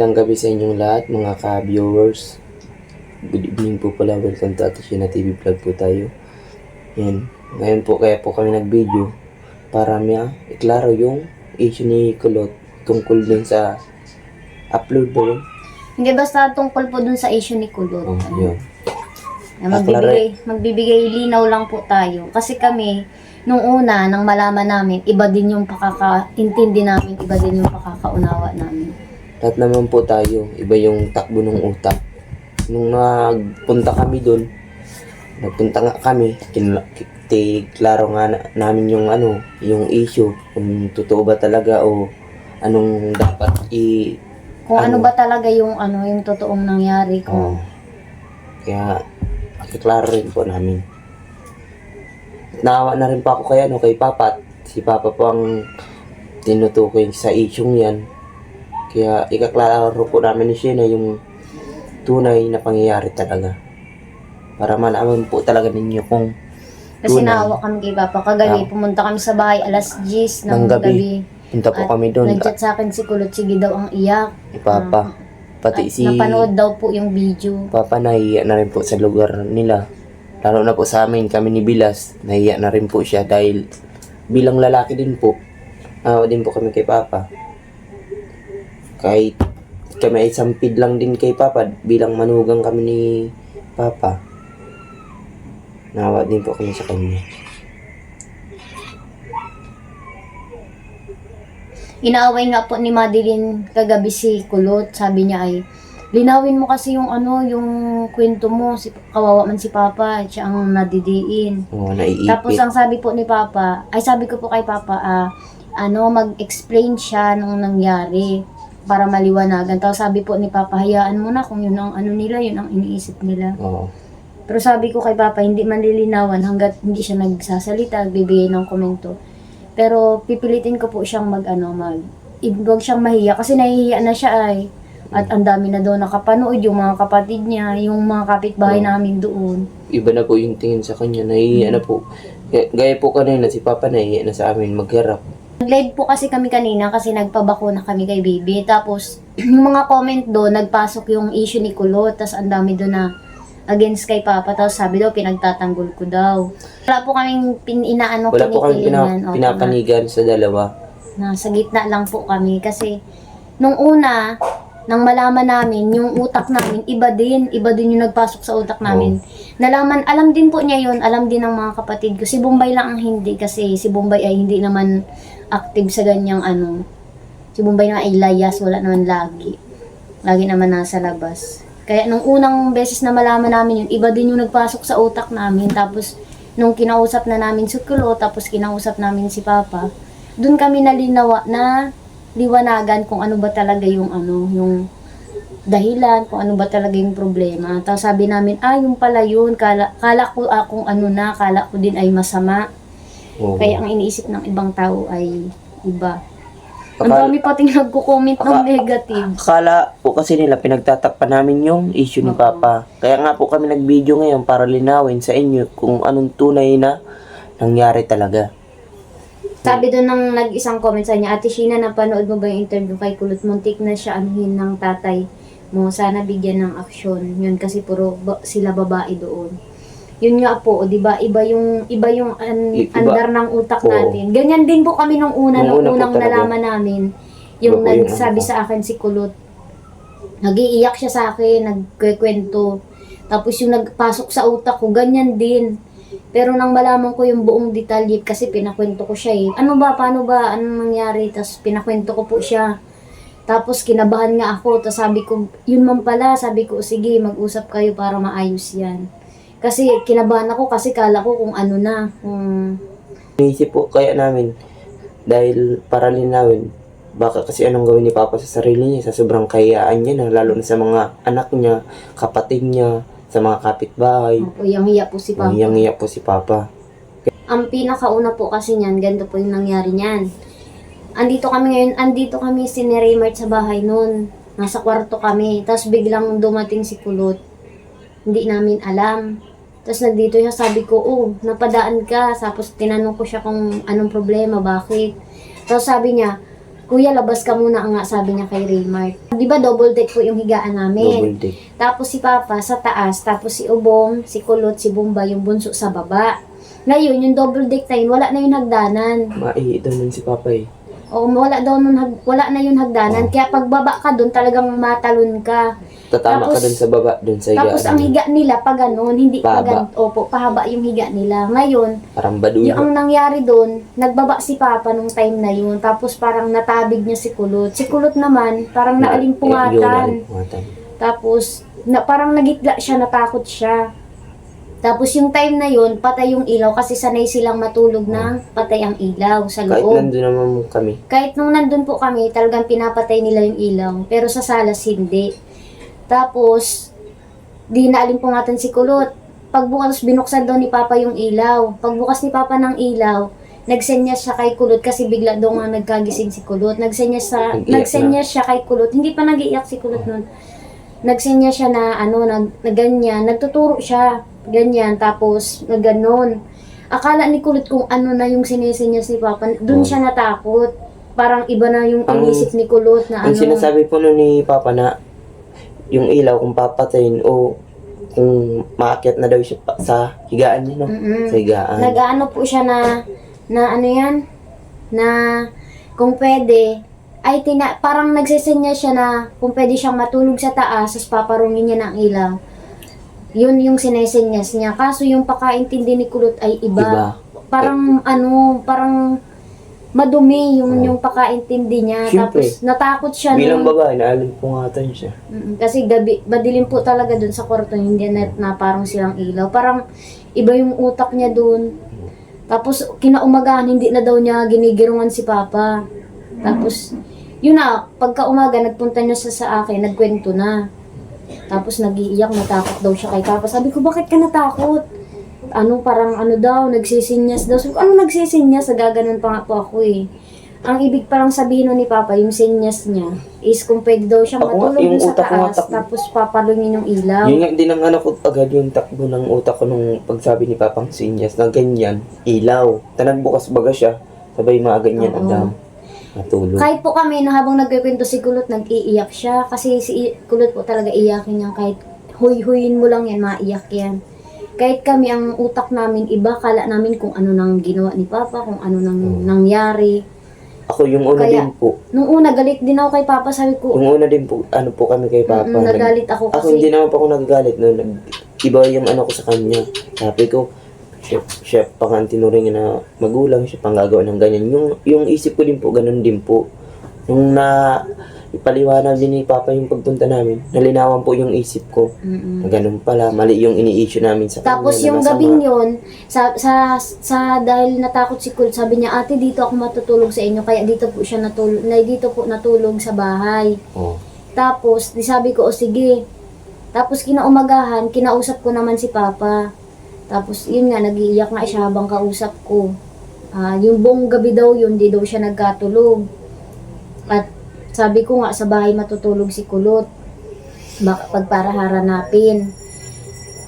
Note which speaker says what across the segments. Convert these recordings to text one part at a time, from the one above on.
Speaker 1: Magandang gabi sa inyong lahat, mga ka-viewers. Good evening po pala. Welcome to Ate Shina TV Vlog po tayo. Yan. Ngayon po kaya po kami nag-video para may iklaro yung issue ni Kulot tungkol dun sa upload po.
Speaker 2: Hindi basta tungkol po dun sa issue ni Kulot.
Speaker 1: Oh, yun.
Speaker 2: Na magbibigay, magbibigay linaw lang po tayo. Kasi kami, nung una, nang malaman namin, iba din yung pakakaintindi namin, iba din yung pakakaunawa namin.
Speaker 1: Lahat naman po tayo, iba yung takbo ng utak. Nung nagpunta kami dun, nagpunta nga kami, klaro nga na- namin yung ano, yung issue, kung totoo ba talaga o anong dapat i
Speaker 2: Kung ano,
Speaker 1: Ano?
Speaker 2: ba talaga yung ano, yung totoong nangyari ko.
Speaker 1: Kaya, iklaro rin po namin. Naawa na rin pa ako kay, ano, kay Papa. at Si Papa po ang tinutukoy sa isyong yan. Kaya, ikaklaro po namin ni Shena yung tunay na pangyayari talaga. Para malaman po talaga ninyo kung
Speaker 2: Kasi
Speaker 1: Tunay.
Speaker 2: naawa kami kay Papa. Kagabi,
Speaker 1: Ah.
Speaker 2: pumunta kami sa bahay alas 10 ng,
Speaker 1: Ng gabi.
Speaker 2: gabi.
Speaker 1: punta po
Speaker 2: At
Speaker 1: kami doon.
Speaker 2: Nag-chat sa akin si Kulot, sige daw ang iyak.
Speaker 1: Kay Papa. Pati
Speaker 2: At
Speaker 1: si
Speaker 2: napanood daw po yung video.
Speaker 1: Papa nahiya na rin po sa lugar nila. Lalo na po sa amin, kami ni Bilas, nahiya na rin po siya dahil bilang lalaki din po, awa din po kami kay Papa. Kahit kami ay sampid lang din kay Papa, bilang manugang kami ni Papa. Nawa din po kami sa kanya.
Speaker 2: Inaaway nga po ni Madeline kagabi si Kulot. Sabi niya ay, linawin mo kasi yung ano, yung kwento mo. Si, kawawa man si Papa, siya ang nadidiin.
Speaker 1: Oo, naiipit.
Speaker 2: Tapos ang sabi po ni Papa, ay sabi ko po kay Papa, ah, ano, mag-explain siya nung nangyari para maliwanagan. Tapos sabi po ni Papa, hayaan mo na kung yun ang ano nila, yun ang iniisip nila.
Speaker 1: Oo.
Speaker 2: Pero sabi ko kay Papa, hindi man lilinawan hanggat hindi siya nagsasalita, bibigay ng komento. Pero pipilitin ko po siyang mag ano, mag huwag siyang mahiya kasi nahihiya na siya ay. At ang dami na daw nakapanood yung mga kapatid niya, yung mga kapitbahay
Speaker 1: Oo.
Speaker 2: namin doon.
Speaker 1: Iba na po yung tingin sa kanya, nahihiya na po. Gaya, gaya po kanina, si Papa nahihiya na sa amin magharap.
Speaker 2: Nag-live po kasi kami kanina kasi nagpabakuna kami kay baby. Tapos, yung mga comment doon, nagpasok yung issue ni Kulot. Tapos, ang dami doon na against kay Papa. Tapos, sabi daw, pinagtatanggol ko daw. Wala po kaming pin, inaano,
Speaker 1: Wala po kami pina, pinapanigan sa dalawa.
Speaker 2: na, nasa gitna lang po kami. Kasi, nung una, nang malaman namin, yung utak namin, iba din. Iba din yung nagpasok sa utak namin. Nalaman, alam din po niya yun. Alam din ng mga kapatid ko. Si Bombay lang ang hindi kasi si Bombay ay hindi naman active sa ganyang ano. Si Bombay na ay layas, wala naman lagi. Lagi naman nasa labas. Kaya nung unang beses na malaman namin yun, iba din yung nagpasok sa utak namin. Tapos, nung kinausap na namin si Kulo, tapos kinausap namin si Papa, dun kami nalinawa na liwanagan kung ano ba talaga yung ano, yung dahilan, kung ano ba talaga yung problema. Tapos sabi namin, ah, yung pala yun, kala, kala ko ah, kung ano na, kala ko din ay masama.
Speaker 1: Oo.
Speaker 2: Kaya ang iniisip ng ibang tao ay iba. Ang
Speaker 1: Akala-
Speaker 2: dami pating nagko-comment ng
Speaker 1: Aka-
Speaker 2: negative.
Speaker 1: Akala po kasi nila pinagtatakpan namin yung issue ni
Speaker 2: Oo.
Speaker 1: Papa. Kaya nga po kami nag-video ngayon para linawin sa inyo kung anong tunay na nangyari talaga.
Speaker 2: Sabi doon ng nag-isang comment sa niya, Ate Sheena, napanood mo ba yung interview kay Kulot? Muntik na siya anuhin ng tatay mo. Sana bigyan ng aksyon. Yun kasi puro ba- sila babae doon. Yun nga po, 'di ba? Iba yung iba yung an-
Speaker 1: iba.
Speaker 2: andar ng utak
Speaker 1: Oo.
Speaker 2: natin. Ganyan din po kami nung una,
Speaker 1: Nung una
Speaker 2: nung
Speaker 1: po
Speaker 2: unang
Speaker 1: talaga.
Speaker 2: nalaman namin. Yung
Speaker 1: po yung
Speaker 2: nagsabi
Speaker 1: ano.
Speaker 2: sa akin si Kulot. Nagiiyak siya sa akin, nagkikwento. Tapos yung nagpasok sa utak ko, ganyan din. Pero nang malaman ko yung buong detalye kasi pinakwento ko siya eh. Ano ba, paano ba, anong nangyari? Tapos pinakwento ko po siya. Tapos kinabahan nga ako. Tapos sabi ko, yun man pala. Sabi ko, sige, mag-usap kayo para maayos yan. Kasi kinabahan ako kasi kala ko kung ano na. Kung...
Speaker 1: Iniisip po kaya namin dahil para linawin baka kasi anong gawin ni Papa sa sarili niya sa sobrang kayaan niya na lalo na sa mga anak niya, kapatid niya, sa mga kapitbahay.
Speaker 2: O, yung hiya po si Papa.
Speaker 1: Iyang-iya po si Papa.
Speaker 2: Ang pinakauna po kasi niyan, ganito po yung nangyari niyan. Andito kami ngayon, andito kami si Raymart sa bahay noon. Nasa kwarto kami. Tapos biglang dumating si Kulot. Hindi namin alam. Tapos nagdito siya, sabi ko, oh, napadaan ka. Tapos tinanong ko siya kung anong problema, bakit. Tapos sabi niya, Kuya, labas ka muna nga, sabi niya kay Raymart. Di ba double deck po yung higaan namin?
Speaker 1: Double deck.
Speaker 2: Tapos si Papa sa taas, tapos si Ubong, si Kulot, si Bumba, yung bunso sa baba. Ngayon, yung double deck na yun, wala na yung hagdanan.
Speaker 1: Maihi daw nun si Papa eh.
Speaker 2: O wala daw nun, hag- wala na yung hagdanan.
Speaker 1: Oh.
Speaker 2: Kaya pagbaba ka doon, talagang matalon ka.
Speaker 1: Tatama ka
Speaker 2: Tapos-
Speaker 1: dun sa baba, dun sa higaan.
Speaker 2: Tapos ang higa nila, pa ganun, hindi pa
Speaker 1: Pahaba.
Speaker 2: ganun. Opo, pahaba yung higa nila. Ngayon,
Speaker 1: Parang badulo.
Speaker 2: yung ang nangyari doon, nagbaba si Papa nung time na yun. Tapos parang natabig niya si Kulot. Si Kulot naman, parang
Speaker 1: Na- eh,
Speaker 2: naalimpungatan.
Speaker 1: naalimpungatan.
Speaker 2: Tapos, na, parang nagitla siya, natakot siya. Tapos yung time na yun, patay yung ilaw kasi sanay silang matulog na patay ang ilaw sa
Speaker 1: Kahit
Speaker 2: loob.
Speaker 1: nandun naman kami.
Speaker 2: Kahit nung nandun po kami, talagang pinapatay nila yung ilaw. Pero sa salas, hindi. Tapos, di naalimpungatan si Kulot. Pagbukas, binuksan daw ni Papa yung ilaw. Pagbukas ni Papa ng ilaw, nagsenyas siya kay Kulot kasi bigla daw nga nagkagising si Kulot. Nagsenyas, sa,
Speaker 1: Nag-iyak
Speaker 2: nagsenyas siya kay Kulot. Hindi pa nag-iiyak si Kulot nun. Nagsenyas siya na ano, nag, na ganyan. Nagtuturo siya. Ganyan. Tapos, na ganon. Akala ni Kulot kung ano na yung sinesenyas ni Papa. Doon
Speaker 1: Oh.
Speaker 2: siya natakot. Parang iba na yung
Speaker 1: Ang-
Speaker 2: inisip ni Kulot na
Speaker 1: Ang
Speaker 2: ano.
Speaker 1: sinasabi po nun ni Papa na yung ilaw kung papatayin o kung maakyat na daw siya pa- sa higaan niya, no?
Speaker 2: Mm-mm.
Speaker 1: Sa higaan.
Speaker 2: Nag-ano po siya na, na ano yan, na kung pwede, ay tina, parang nagsisenya siya na kung pwede siyang matulog sa taas, tapos paparungin niya ng ilaw. Yun yung sinesenyas niya. Kaso yung pakaintindi ni Kulot ay iba.
Speaker 1: Iba.
Speaker 2: Parang ano, parang madumi yung
Speaker 1: Oo.
Speaker 2: yung pakaintindi niya.
Speaker 1: Siyempre.
Speaker 2: Tapos natakot siya.
Speaker 1: Bilang
Speaker 2: nung-
Speaker 1: babae, naalimpungatan siya.
Speaker 2: Mm, Kasi gabi, madilim po talaga dun sa kwarto, hindi na, na parang silang ilaw. Parang iba yung utak niya dun. Tapos kinaumagahan, hindi na daw niya ginigirungan si Papa. Tapos, yun na, pagka umaga, nagpunta niya sa, sa akin, nagkwento na. Tapos nagiiyak, natakot daw siya kay Papa. Sabi ko, bakit ka natakot? Ano, parang ano daw, nagsisinyas daw. Ko, ano nagsisinyas? Nagaganon pa nga po ako eh. Ang ibig parang sabihin nun ni Papa, yung sinyas niya, is kung pwede daw siya
Speaker 1: Ako nga,
Speaker 2: matulog
Speaker 1: yung
Speaker 2: dun sa
Speaker 1: utak ko nga
Speaker 2: taas,
Speaker 1: takbo.
Speaker 2: tapos papalungin yung ilaw.
Speaker 1: Yun nga, din ang ano ko agad yung takbo ng utak ko nung pagsabi ni Papang Sinyas na ganyan, ilaw. Tanagbukas baga siya, sabay mga ganyan
Speaker 2: Oo.
Speaker 1: ang dam. Natulog.
Speaker 2: Kahit po kami, no, habang nagkikwento si Kulot, nag-iiyak siya. Kasi si I- Kulot po talaga iyakin niya. Kahit huy-huyin mo lang yan, maiyak yan. Kahit kami, ang utak namin, iba, kala namin kung ano nang ginawa ni Papa, kung ano nang
Speaker 1: Hmm.
Speaker 2: nangyari.
Speaker 1: Ako yung una
Speaker 2: Kaya-
Speaker 1: din po.
Speaker 2: Nung una, galit din ako kay Papa, sabi ko,
Speaker 1: Yung una din po, ano po kami kay Papa.
Speaker 2: mm,
Speaker 1: nag-
Speaker 2: nagalit ako
Speaker 1: Ako
Speaker 2: kasi.
Speaker 1: hindi naman po ako nagagalit no. Nag, iba yung ano ko sa kanya. Sabi ko, siya, siya pa nga ang tinuring na magulang, siya pang gagawa ng ganyan. Yung, yung isip ko din po, ganun din po. Nung na ipaliwanag din ni Papa yung pagpunta namin, nalinawan po yung isip ko.
Speaker 2: Mm-mm.
Speaker 1: Na ganun pala, mali yung ini-issue namin sa
Speaker 2: Tapos
Speaker 1: kanya. na
Speaker 2: yung
Speaker 1: masama.
Speaker 2: gabing yun, sa, sa, sa dahil natakot si Kul, sabi niya, ate dito ako matutulog sa inyo, kaya dito po siya natulog, na dito po natulog sa bahay.
Speaker 1: Oh.
Speaker 2: Tapos, di sabi ko, o sige. Tapos kinaumagahan, kinausap ko naman si Papa. Tapos, yun nga, nagiiyak nga siya habang kausap ko. Ah, yung buong gabi daw yun, di daw siya nagkatulog. At sabi ko nga, sa bahay matutulog si Kulot. Baka pag haranapin.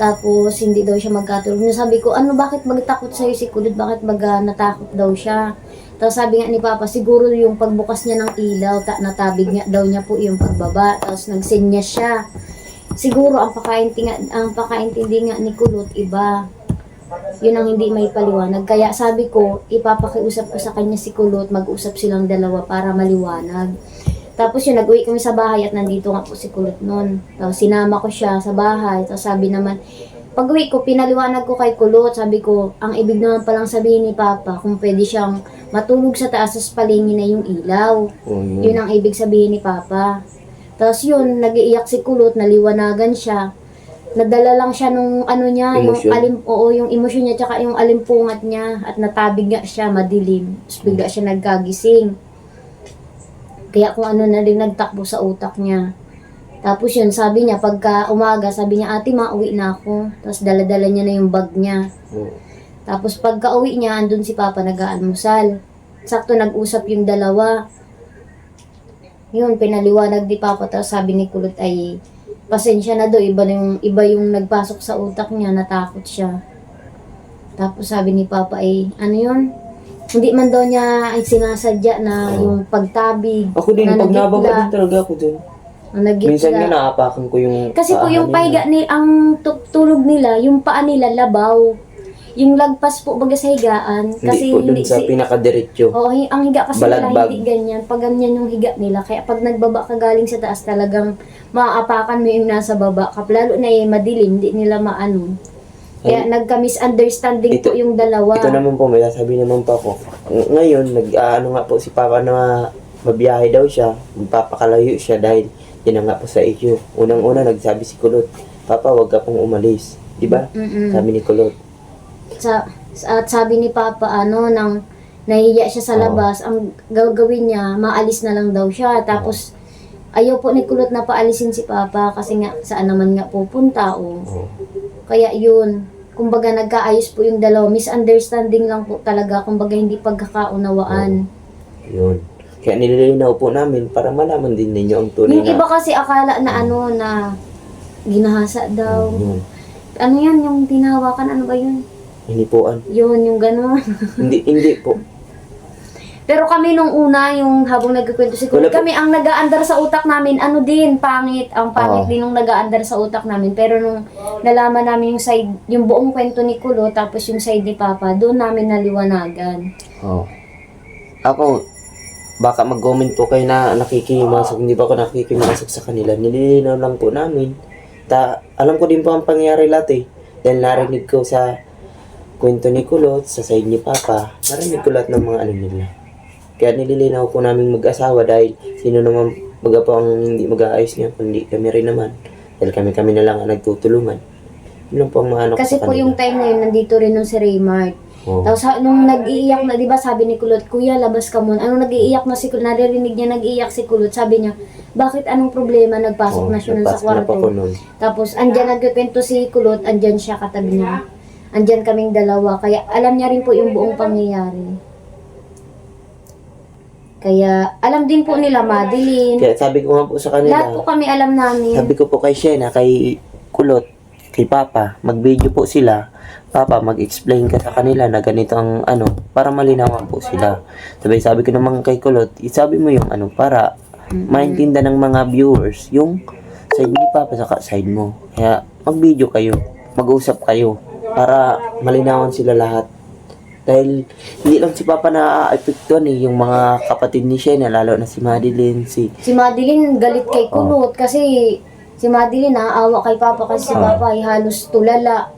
Speaker 2: Tapos, hindi daw siya magkatulog. Sabi ko, ano, bakit magtakot sa'yo si Kulot? Bakit mag ah, natakot daw siya? Tapos sabi nga ni Papa, siguro yung pagbukas niya ng ilaw, ta- natabig nga daw niya po yung pagbaba. Tapos nagsenyas siya. Siguro ang pakaintindi, ang pakaintindi nga ni Kulot, iba. Yun ang hindi may paliwanag. Kaya sabi ko, ipapakiusap ko sa kanya si Kulot, mag-usap silang dalawa para maliwanag. Tapos yun, nag-uwi kami sa bahay at nandito nga po si Kulot noon. Tapos sinama ko siya sa bahay. Tapos sabi naman, pag uwi ko, pinaliwanag ko kay Kulot. Sabi ko, ang ibig naman palang sabihin ni Papa, kung pwede siyang matulog sa taas, tapos palingin na yung ilaw.
Speaker 1: Oh, yun.
Speaker 2: Yun ang ibig sabihin ni Papa. Tapos yun, nagiiyak si Kulot, naliwanagan siya. Nadala lang siya nung ano niya,
Speaker 1: Emosyon.
Speaker 2: yung alim, oo, yung emosyon niya, tsaka yung alimpungat niya, at natabig nga siya, madilim. Tapos bigla siya nagkagising. Kaya kung ano na rin nagtakbo sa utak niya. Tapos yun, sabi niya, pagka umaga, sabi niya, ate, mauwi na ako. Tapos daladala niya na yung bag niya.
Speaker 1: Oh.
Speaker 2: Tapos pagka uwi niya, andun si Papa nag-aalmusal. Sakto nag-usap yung dalawa. Yun, pinaliwanag ni Papa. Tapos sabi ni Kulot ay, pasensya na daw, iba, na yung, iba yung nagpasok sa utak niya, natakot siya. Tapos sabi ni Papa ay, ano yun? Hindi man daw niya ay sinasadya na yung pagtabig.
Speaker 1: Ako din,
Speaker 2: na
Speaker 1: pag
Speaker 2: nagitla,
Speaker 1: nababa din talaga ako dun.
Speaker 2: na nagitla.
Speaker 1: Minsan nga naapakan ko yung
Speaker 2: Kasi po
Speaker 1: paa
Speaker 2: yung
Speaker 1: nila.
Speaker 2: pahiga ni ang tu- tulog nila, yung paa nila labaw. Yung lagpas po baga sa higaan kasi
Speaker 1: Hindi po dun
Speaker 2: hindi
Speaker 1: sa
Speaker 2: si
Speaker 1: pinakadiretso.
Speaker 2: Oh, hi- ang higa kasi nila
Speaker 1: Balagbag.
Speaker 2: hindi ganyan. Pag ganyan yung higa nila, kaya pag nagbaba ka galing sa taas talagang maaapakan mo yung nasa baba. Kap lalo na eh, madilim, hindi nila maano. Kaya nagka-misunderstanding
Speaker 1: Ito-
Speaker 2: po yung dalawa.
Speaker 1: Ito naman po, may sasabi naman po ako. Ng- Ngayon, nag, ano nga po si Papa na mabiyahe daw siya, magpapakalayo siya dahil yun na nga po sa issue. Unang-una, nagsabi si Kulot, Papa, wag ka pong umalis. Di ba?
Speaker 2: Mm-mm.
Speaker 1: Sabi ni Kulot.
Speaker 2: sa, at sabi ni Papa, ano, nang nahiya siya sa
Speaker 1: Oo.
Speaker 2: labas, ang gagawin niya, maalis na lang daw siya. Tapos, ayaw po ni Kulot na paalisin si Papa kasi nga, saan naman nga pupunta, o.
Speaker 1: Oh.
Speaker 2: Kaya yun, kumbaga nagkaayos po yung dalawa. Misunderstanding lang po talaga, kumbaga hindi pagkakaunawaan.
Speaker 1: Yun. Kaya nililinaw po namin para malaman din ninyo ang tunay
Speaker 2: Yung iba
Speaker 1: na...
Speaker 2: kasi akala na ano, na ginahasa daw.
Speaker 1: Yun.
Speaker 2: Ano yan, yung tinahawakan, ano ba yun?
Speaker 1: Hinipuan.
Speaker 2: Yun, yung gano'n.
Speaker 1: hindi, hindi po.
Speaker 2: Pero kami nung una, yung habang nagkikwento si Kulot,
Speaker 1: Wala po.
Speaker 2: kami ang nag-aandar sa utak namin, ano din, pangit. Ang pangit
Speaker 1: Oo.
Speaker 2: din nung nag-aandar sa utak namin. Pero nung nalaman namin yung side, yung buong kwento ni Kulot, tapos yung side ni Papa, doon namin naliwanagan.
Speaker 1: Oh. Ako, baka mag-comment po kayo na nakikimasok. Hindi ba ako nakikimasok sa kanila? Nililinaw lang po namin. Ta alam ko din po ang pangyayari lahat eh. Dahil narinig ko sa kwento ni Kulot, sa side ni Papa, narinig ko lahat ng mga ano nila. Kaya nililinaw po namin mag-asawa dahil sino naman baga po ang hindi mag-aayos niya, kundi kami rin naman. Dahil kami-kami na lang ang nagtutulungan. Yun po ang maano
Speaker 2: Kasi po yung time na yun, nandito rin nung si Raymart.
Speaker 1: Oh.
Speaker 2: Tapos nung nag-iiyak na, di ba sabi ni Kulot, Kuya, labas ka muna. Anong nag-iiyak na si Kulot, naririnig niya nag-iiyak si Kulot. Sabi niya, bakit anong problema? Nagpasok
Speaker 1: Oh,
Speaker 2: na siya nun sa kwarto. Tapos, andyan nagkikwento si Kulot, andyan siya katabi niya. Andyan kaming dalawa. Kaya alam niya rin po yung buong pangyayari. Kaya alam din po nila Madeline.
Speaker 1: Kaya sabi ko nga po sa kanila,
Speaker 2: Lahat po kami alam namin.
Speaker 1: Sabi ko po kay Shena, kay Kulot, kay Papa, mag-video po sila. Papa, mag-explain ka sa kanila na ganito ang ano, para malinawan po sila. Sabi, sabi ko naman kay Kulot, isabi mo yung ano, para maintindihan ng mga viewers yung side ni Papa sa side mo. Kaya mag-video kayo, mag-usap kayo, para malinawan sila lahat. Dahil hindi lang si Papa na apektuhan eh, yung mga kapatid ni Shena, lalo na si Madeline, si
Speaker 2: Si Madeline galit kay Kulot kasi si Madeline naaawa kay Papa kasi si
Speaker 1: Oh.
Speaker 2: Papa ay halos tulala.